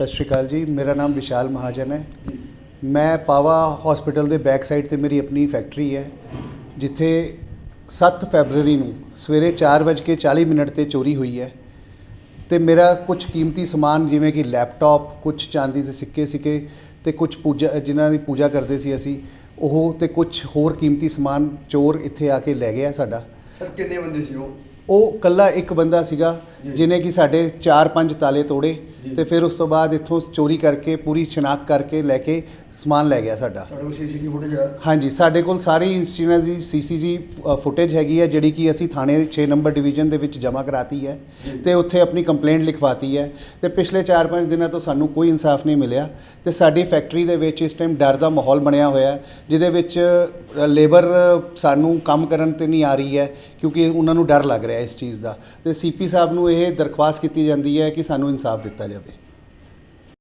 ਸਤਿ ਸ਼੍ਰੀ ਅਕਾਲ ਜੀ, ਮੇਰਾ ਨਾਮ ਵਿਸ਼ਾਲ ਮਹਾਜਨ ਹੈ। ਮੈਂ ਪਾਵਾ ਹਸਪੀਟਲ ਦੇ ਬੈਕ ਸਾਈਡ ਤੇ ਮੇਰੀ ਆਪਣੀ ਫੈਕਟਰੀ ਹੈ, ਜਿੱਥੇ 7 ਫੈਬਰੂਰੀ ਨੂੰ ਸਵੇਰੇ 4:40 ਮਿੰਟ ਤੇ ਚੋਰੀ ਹੋਈ ਹੈ। ਤੇ ਮੇਰਾ ਕੁਝ ਕੀਮਤੀ ਸਮਾਨ ਜਿਵੇਂ ਕਿ ਲੈਪਟਾਪ ਕੁਝ ਚਾਂਦੀ ਦੇ ਸਿੱਕੇ ਸਿੱਕੇ ਤੇ ਕੁਝ ਪੂਜਾ, ਜਿਨ੍ਹਾਂ ਦੀ ਪੂਜਾ ਕਰਦੇ ਸੀ ਅਸੀਂ, ਉਹ ਤੇ ਕੁਝ ਹੋਰ ਕੀਮਤੀ ਸਮਾਨ ਚੋਰ ਇੱਥੇ ਆ ਕੇ ਲੈ ਗਿਆ ਸਾਡਾ। ਸਰ, ਕਿੰਨੇ ਬੰਦੇ ਸੀ ਉਹ? ਉਹ ਕੱਲਾ ਇੱਕ ਬੰਦਾ ਸੀਗਾ। ਜਿਨੇ ਕਿ ਸਾਡੇ 4-5 ਤਾਲੇ ਤੋੜੇ। ਤੇ ਫਿਰ ਉਸ ਤੋਂ ਬਾਅਦ ਇੱਥੋਂ ਚੋਰੀ ਕਰਕੇ ਪੂਰੀ ਸ਼ਨਾਖਤ ਕਰਕੇ ਲੈ ਕੇ ਸਮਾਨ ਲੈ ਗਿਆ ਸਾਡਾ। ਤੁਹਾਡੇ ਕੋਲ ਸੀਸੀਟੀਵੀ ਫੁਟੇਜ ਆ ਹਾਂਜੀ ਸਾਡੇ ਕੋਲ ਸਾਰੀ ਇੰਸਟੀਨਾ ਦੀ ਸੀਸੀਜੀ ਫੁਟੇਜ ਹੈਗੀ ਹੈ ਜਿਹੜੀ ਕਿ ਅਸੀਂ ਥਾਣੇ 6 ਨੰਬਰ ਡਿਵੀਜ਼ਨ ਦੇ ਵਿੱਚ ਜਮ੍ਹਾਂ ਕਰਾਤੀ ਹੈ। ਤੇ ਉੱਥੇ ਆਪਣੀ ਕੰਪਲੇਂਟ ਲਿਖਵਾਤੀ ਹੈ। ਤੇ ਪਿਛਲੇ 4-5 ਦਿਨਾਂ ਤੋਂ ਸਾਨੂੰ ਕੋਈ ਇਨਸਾਫ ਨਹੀਂ ਮਿਲਿਆ। ਤੇ ਸਾਡੀ ਫੈਕਟਰੀ ਦੇ ਵਿੱਚ ਇਸ ਟਾਈਮ ਡਰ ਦਾ ਮਾਹੌਲ ਬਣਿਆ ਹੋਇਆ ਜਿਹਦੇ ਵਿੱਚ ਲੇਬਰ ਸਾਨੂੰ ਕੰਮ ਕਰਨ ਤੇ ਨਹੀਂ ਆ ਰਹੀ ਹੈ ਕਿਉਂਕਿ ਉਹਨਾਂ ਨੂੰ ਡਰ ਲੱਗ ਰਿਹਾ ਇਸ ਚੀਜ਼ ਦਾ। ਤੇ ਸੀਪੀ ਸਾਹਿਬ ਨੂੰ ਇਹ ਦਰਖਾਸਤ ਕੀਤੀ ਜਾਂਦੀ ਹੈ ਕਿ ਸਾਨੂੰ ਇਨਸਾਫ ਦਿੱਤਾ ਜਾਵੇ।